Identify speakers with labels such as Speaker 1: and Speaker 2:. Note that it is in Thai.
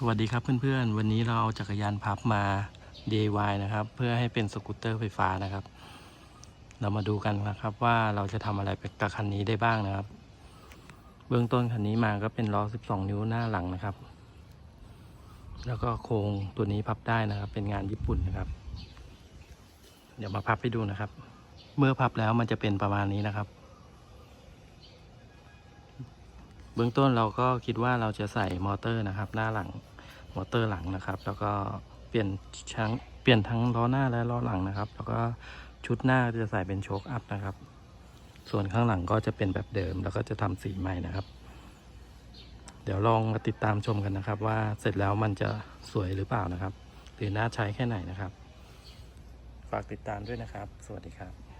Speaker 1: สวัสดีครับเพื่อนๆ วันนี้เราเอาจักรยานพับมา DIY นะครับ เพื่อให้เป็นสกูตเตอร์ไฟฟ้านะครับ เรามาดูกันนะครับว่าเราจะทำอะไรกับคันนี้ได้บ้างนะครับ เบื้องต้นคันนี้มาก็เป็นล้อ 12 นิ้วหน้าหลังนะครับ แล้วก็โครงตัวนี้พับได้นะครับ เป็นงานญี่ปุ่นนะครับ เดี๋ยวมาพับให้ดูนะครับ เมื่อพับแล้วมันจะเป็นประมาณนี้นะครับ เบื้องต้นเราก็คิดว่าเราจะใส่มอเตอร์นะครับ หน้าหลังมอเตอร์หลังนะครับ แล้วก็เปลี่ยนชั้งเปลี่ยนทั้งล้อหน้าและล้อหลังนะครับ แล้วก็ชุดหน้าจะใส่เป็นโชคอัพนะครับ ส่วนข้างหลังก็จะเป็นแบบเดิม แล้วก็จะทำสีใหม่นะครับ เดี๋ยวลองมาติดตามชมกันนะครับ ว่าเสร็จแล้วมันจะสวยหรือเปล่านะครับหรือน่าใช้แค่ไหนนะครับ ฝากติดตามด้วยนะครับ สวัสดีครับ